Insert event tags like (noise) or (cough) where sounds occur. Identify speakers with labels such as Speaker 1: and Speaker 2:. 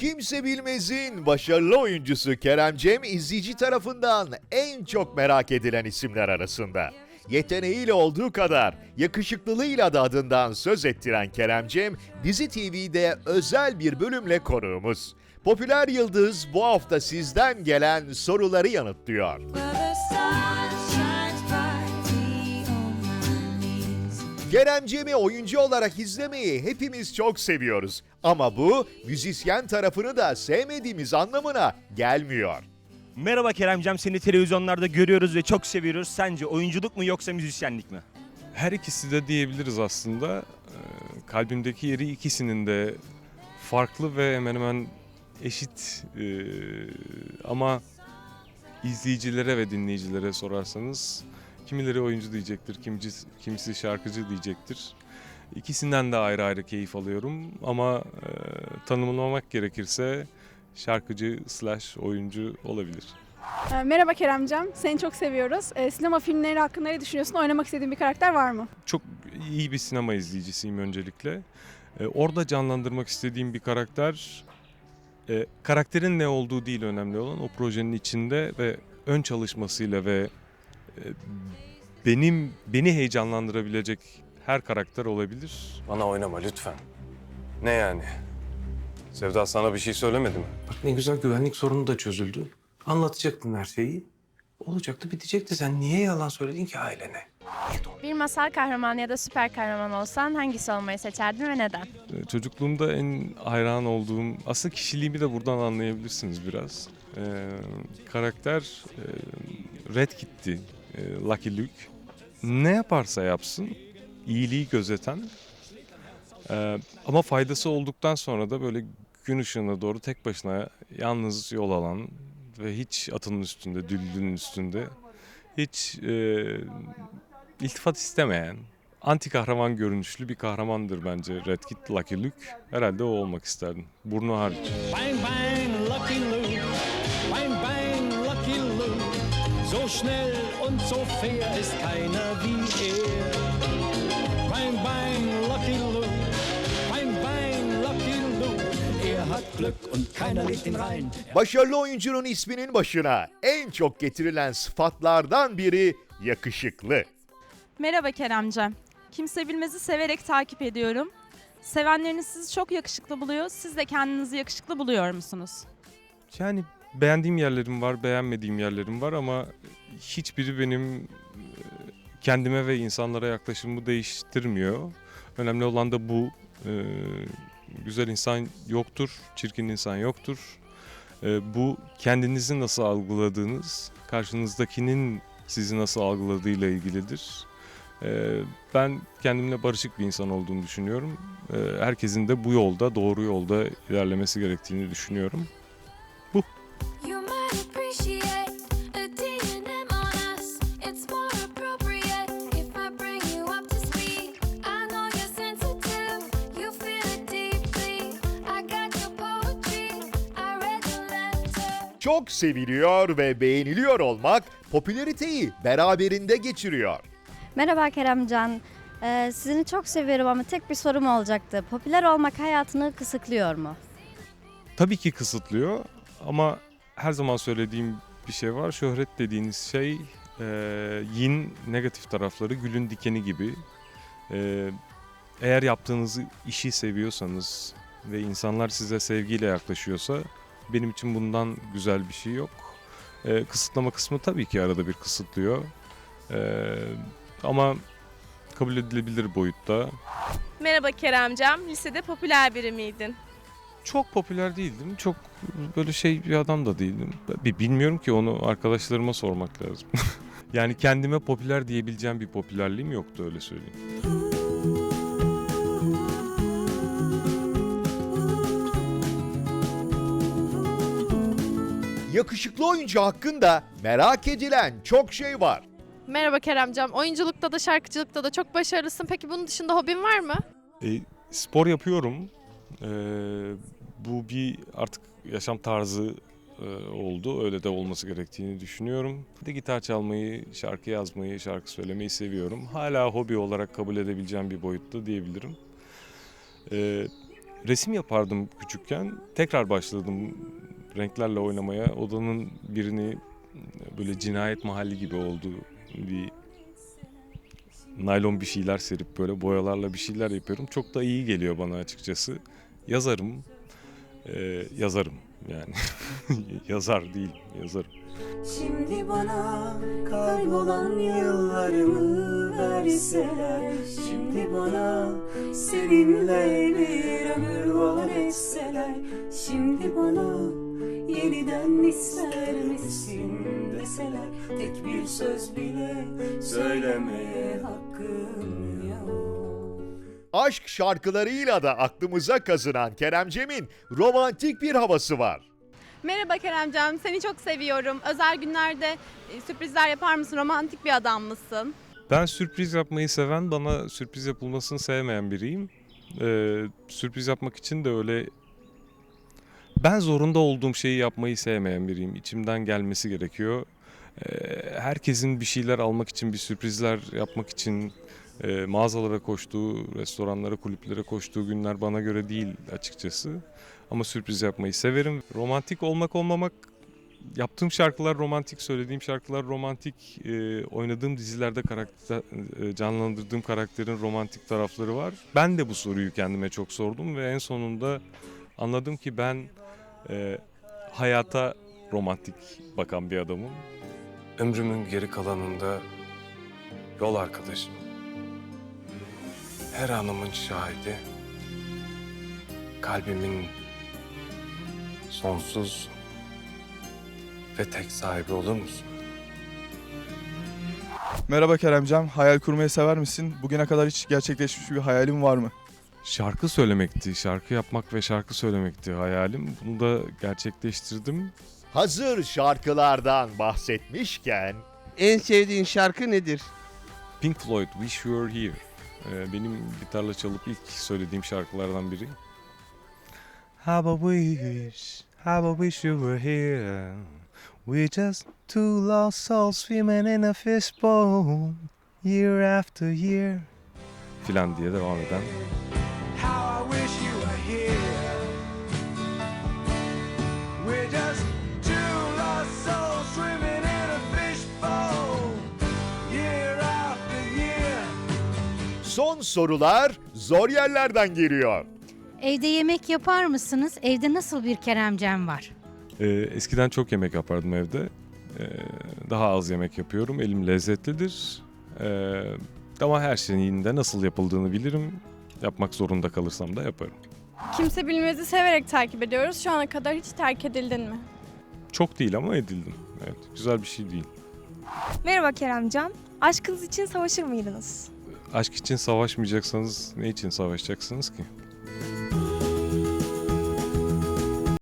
Speaker 1: Kimse Bilmez'in başarılı oyuncusu Kerem Cem izleyici tarafından en çok merak edilen isimler arasında. Yeteneğiyle olduğu kadar yakışıklılığıyla da adından söz ettiren Kerem Cem, Dizi TV'de özel bir bölümle konuğumuz. Popüler Yıldız bu hafta sizden gelen soruları yanıtlıyor.
Speaker 2: Knees.
Speaker 1: Kerem Cem'i oyuncu olarak izlemeyi hepimiz çok seviyoruz. Ama bu müzisyen tarafını da sevmediğimiz anlamına gelmiyor.
Speaker 3: Merhaba Keremcem, seni televizyonlarda görüyoruz ve çok seviyoruz. Sence oyunculuk mu yoksa müzisyenlik mi?
Speaker 4: Her ikisi de diyebiliriz aslında. Ee, Kalbimdeki yeri ikisinin de farklı ve hemen hemen eşit Ee, ama izleyicilere ve dinleyicilere sorarsanız kimileri oyuncu diyecektir, kimisi, kimisi şarkıcı diyecektir. İkisinden de ayrı ayrı keyif alıyorum ama e, tanımlamak gerekirse şarkıcı slash oyuncu olabilir.
Speaker 5: Ee, Merhaba Keremcem, seni çok seviyoruz. Ee, Sinema filmleri hakkında ne düşünüyorsun? Oynamak istediğin bir karakter var mı?
Speaker 4: çok iyi bir sinema izleyicisiyim öncelikle. Ee, orada canlandırmak istediğim bir karakter, e, karakterin ne olduğu değil önemli olan o projenin içinde ve ön çalışmasıyla ve e, benim beni heyecanlandırabilecek her karakter olabilir.
Speaker 6: Bana oynama lütfen. Ne yani? Sevda sana bir şey söylemedi mi?
Speaker 7: Bak ne güzel güvenlik sorunu da çözüldü. Anlatacaktın her şeyi. Olacaktı bitecekti. Sen niye yalan söyledin ki ailene?
Speaker 8: Bir masal kahramanı ya da süper kahraman olsan hangisi olmayı seçerdin ve neden?
Speaker 4: Ee, Çocukluğumda en hayran olduğum, aslında kişiliğimi de buradan anlayabilirsiniz biraz. Ee, karakter e, Red Kit'ti, e, Lucky Luke. Ne yaparsa yapsın, iyiliği gözeten e, ama faydası olduktan sonra da böyle gün ışığına doğru tek başına yalnız yol alan ve hiç atının üstünde, düldülün üstünde hiç e, iltifat istemeyen, anti kahraman görünüşlü bir kahramandır bence Red Kit Lucky Luke. Herhalde o olmak isterdim. Burnu hariç.
Speaker 9: Bang bang Lucky Luke, bang bang Lucky Luke. So schnell und so fair ist keiner wie er. Bang bang Lucky Luke, bang bang Lucky Luke. Er hat Glück und keiner legt ihn rein.
Speaker 1: Başarılı oyuncunun isminin başına en çok getirilen sıfatlardan biri yakışıklı.
Speaker 10: Merhaba Keremcem. Kimse Bilmez'i severek takip ediyorum. Sevenleriniz sizi çok yakışıklı buluyor. Siz de kendinizi yakışıklı buluyor musunuz?
Speaker 4: Yani beğendiğim yerlerim var, beğenmediğim yerlerim var ama hiçbiri benim e, kendime ve insanlara yaklaşımımı değiştirmiyor. Önemli olan da bu. Ee, Güzel insan yoktur, çirkin insan yoktur. Ee, Bu kendinizi nasıl algıladığınız, karşınızdakinin sizi nasıl algıladığıyla ilgilidir. Ben kendimle barışık bir insan olduğunu düşünüyorum. Herkesin de bu yolda, doğru yolda ilerlemesi gerektiğini düşünüyorum.
Speaker 11: You might appreciate
Speaker 1: Çok seviliyor ve beğeniliyor olmak popülariteyi beraberinde geçiriyor.
Speaker 12: Merhaba Keremcan. Ee, sizini çok seviyorum ama tek bir sorum olacaktı. Popüler olmak hayatını kısıtlıyor mu?
Speaker 4: Tabii ki kısıtlıyor ama her zaman söylediğim bir şey var. Şöhret dediğiniz şey e, yin negatif tarafları gülün dikeni gibi. E, eğer yaptığınız işi seviyorsanız ve insanlar size sevgiyle yaklaşıyorsa benim için bundan güzel bir şey yok. E, kısıtlama kısmı tabii ki arada bir kısıtlıyor. E, ama kabul edilebilir boyutta.
Speaker 10: Merhaba Keremcem. Lisede popüler biri miydin?
Speaker 4: Çok popüler değildim. Çok böyle şey bir adam da değildim. Bir bilmiyorum ki onu arkadaşlarıma sormak lazım. (laughs) yani kendime popüler diyebileceğim bir popülerliğim yoktu öyle söyleyeyim.
Speaker 1: Yakışıklı oyuncu hakkında merak edilen çok şey var.
Speaker 8: Merhaba Keremcem. Oyunculukta da şarkıcılıkta da çok başarılısın. Peki bunun dışında hobin var mı?
Speaker 4: E, spor yapıyorum. E, bu bir artık yaşam tarzı e, oldu. Öyle de olması gerektiğini düşünüyorum. Bir de gitar çalmayı, şarkı yazmayı, şarkı söylemeyi seviyorum. Hala hobi olarak kabul edebileceğim bir boyutta diyebilirim. Ee, resim yapardım küçükken. Tekrar başladım renklerle oynamaya. Odanın birini böyle cinayet mahalli gibi oldu. Bir naylon bir şeyler serip böyle boyalarla bir şeyler yapıyorum. Çok da iyi geliyor bana açıkçası. Yazarım. Ee, yazarım yani. (laughs) Yazar değil, yazarım.
Speaker 2: Şimdi bana kaybolan yıllarımı verseler Şimdi bana seninle bir ömür vaat etseler Şimdi bana yeniden ister misin deseler Tek bir söz bile söylemeye hakkım yok
Speaker 1: Aşk şarkılarıyla da aklımıza kazınan Keremcem'in romantik bir havası var.
Speaker 5: Merhaba Keremcem, seni çok seviyorum. Özel günlerde e, sürprizler yapar mısın? Romantik bir adam mısın?
Speaker 4: Ben sürpriz yapmayı seven, bana sürpriz yapılmasını sevmeyen biriyim. Ee, sürpriz yapmak için de öyle... Ben zorunda olduğum şeyi yapmayı sevmeyen biriyim. İçimden gelmesi gerekiyor. Ee, herkesin bir şeyler almak için, bir sürprizler yapmak için e, mağazalara koştuğu, restoranlara, kulüplere koştuğu günler bana göre değil açıkçası. Ama sürpriz yapmayı severim. Romantik olmak olmamak Yaptığım şarkılar romantik, söylediğim şarkılar romantik, e, oynadığım dizilerde karakter, e, canlandırdığım karakterin romantik tarafları var. Ben de bu soruyu kendime çok sordum ve en sonunda anladım ki ben e, hayata romantik bakan bir adamım.
Speaker 6: Ömrümün geri kalanında yol arkadaşım. Her anımın şahidi. Kalbimin sonsuz ve tek sahibi olur musun?
Speaker 13: Merhaba Keremcem, hayal kurmayı sever misin? Bugüne kadar hiç gerçekleşmiş bir hayalin var mı?
Speaker 4: Şarkı söylemekti, şarkı yapmak ve şarkı söylemekti hayalim. Bunu da gerçekleştirdim.
Speaker 1: Hazır şarkılardan bahsetmişken
Speaker 14: En sevdiğin şarkı nedir?
Speaker 4: Pink Floyd, Wish You Were Here. Ee, benim gitarla çalıp ilk söylediğim şarkılardan biri. How I wish, how I wish you were here. We're just two lost souls swimming in a fishbowl. Year after year. Filan diye devam eden.
Speaker 9: How I wish you were here. We're just two lost souls swimming in a fishbowl. Year after year.
Speaker 1: son sorular zor yerlerden geliyor.
Speaker 15: Evde yemek yapar mısınız? Evde nasıl bir Keremcem var?
Speaker 4: Ee, eskiden çok yemek yapardım evde. Ee, daha az yemek yapıyorum. Elim lezzetlidir. Ee, ama her şeyin de nasıl yapıldığını bilirim. Yapmak zorunda kalırsam da yaparım.
Speaker 5: Kimse bilmezi severek takip ediyoruz. Şu ana kadar hiç terk edildin mi?
Speaker 4: Çok değil ama edildim. Evet, güzel bir şey değil.
Speaker 10: Merhaba Keremcem. Aşkınız için savaşır mıydınız?
Speaker 4: Aşk için savaşmayacaksanız ne için savaşacaksınız ki?